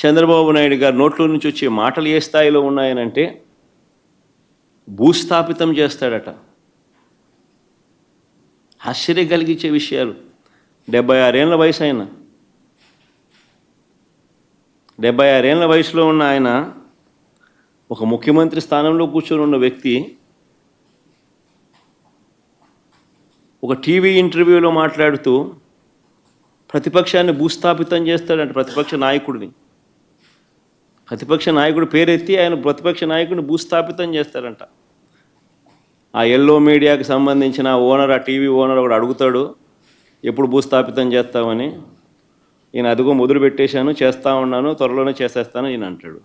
చంద్రబాబు నాయుడు గారి నోట్లో నుంచి వచ్చే మాటలు ఏ స్థాయిలో ఉన్నాయనంటే భూస్థాపితం చేస్తాడట. ఆశ్చర్యం కలిగించే విషయాలు. డెబ్బై ఆరేళ్ళ వయసు ఆయన. డెబ్బై ఆరేళ్ళ వయసులో ఉన్న ఆయన ఒక ముఖ్యమంత్రి స్థానంలో కూర్చొని ఉన్న వ్యక్తి ఒక టీవీ ఇంటర్వ్యూలో మాట్లాడుతూ ప్రతిపక్షాన్ని భూస్థాపితం చేస్తాడంట ప్రతిపక్ష నాయకుడిని. ప్రతిపక్ష నాయకుడు పేరెత్తి ఆయన ప్రతిపక్ష నాయకుడిని భూస్థాపితం చేస్తారంట ఆ ఎల్లో మీడియాకి సంబంధించిన ఓనర్ ఆ టీవీ ఓనర్ ఒకడు అడుగుతాడు ఎప్పుడు భూస్థాపితం చేస్తామని ఈయన అదిగో మొదలు పెట్టేశాను చేస్తా ఉన్నాను త్వరలోనే చేసేస్తాను ఈయన అంటాడు.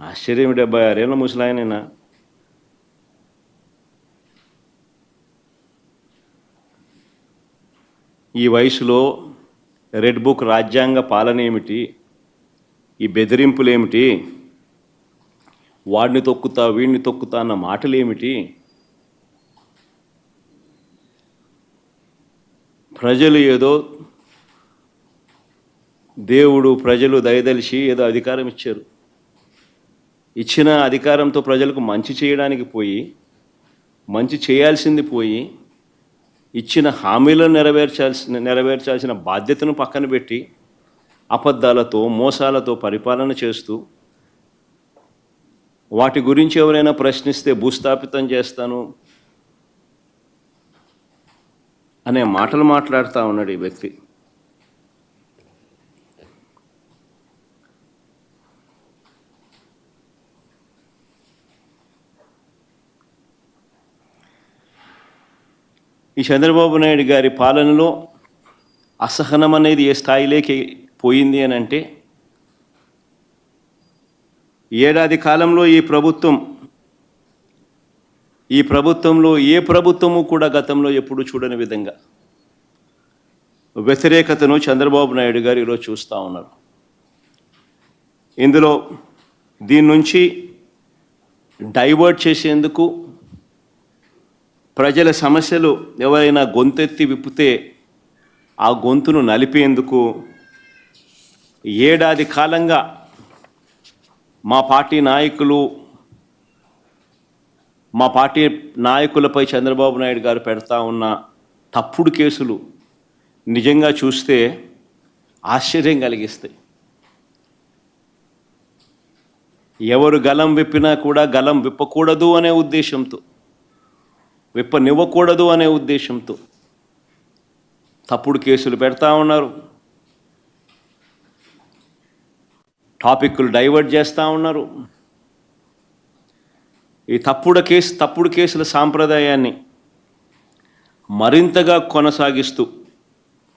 ఆశ్చర్యం డెబ్బై ఆరేళ్ళ ముసలాయన ఈ వయసులో రెడ్ బుక్ రాజ్యాంగ పాలన ఏమిటి? ఈ బెదిరింపులు ఏమిటి వాడిని తొక్కుతా వీడిని తొక్కుతా అన్న మాటలు ఏమిటి ప్రజలు ఏదో దేవుడు ప్రజలు దయదలిచి ఏదో అధికారం ఇచ్చారు. ఇచ్చిన అధికారంతో ప్రజలకు మంచి చేయడానికి పోయి మంచి చేయాల్సింది పోయి ఇచ్చిన హామీలను నెరవేర్చాల్సిన నెరవేర్చాల్సిన బాధ్యతను పక్కన పెట్టి అబద్ధాలతో మోసాలతో పరిపాలన చేస్తూ వాటి గురించి ఎవరైనా ప్రశ్నిస్తే భూస్థాపితం చేస్తాను అనే మాటలు మాట్లాడుతూ ఉన్నాడు ఈ వ్యక్తి. ఈ చంద్రబాబు నాయుడు గారి పాలనలో అసహనం అనేది ఏ స్థాయిలోకి పోయింది అని అంటే ఏడాది కాలంలో ఈ ప్రభుత్వం ఈ ప్రభుత్వంలో ఏ ప్రభుత్వము కూడా గతంలో ఎప్పుడు చూడని విధంగా వ్యతిరేకతను చంద్రబాబు నాయుడు గారు ఈరోజు చూస్తూ ఉన్నారు. ఇందులో దీని నుంచి డైవర్ట్ చేసేందుకు ప్రజల సమస్యలు ఎవరైనా గొంతెత్తి విప్పితే ఆ గొంతును నలిపేందుకు ఏడాది కాలంగా మా పార్టీ నాయకులు మా పార్టీ నాయకులపై చంద్రబాబు నాయుడు గారు పెడతా ఉన్న తప్పుడు కేసులు నిజంగా చూస్తే ఆశ్చర్యం కలిగిస్తాయి. ఎవరు గలం విప్పినా కూడా గలం విప్పకూడదు అనే ఉద్దేశంతో విప్పనివ్వకూడదు అనే ఉద్దేశంతో తప్పుడు కేసులు పెడతా ఉన్నారు. టాపిక్లు డైవర్ట్ చేస్తూ ఉన్నారు. ఈ తప్పుడు కేసు తప్పుడు కేసుల సాంప్రదాయాన్ని మరింతగా కొనసాగిస్తూ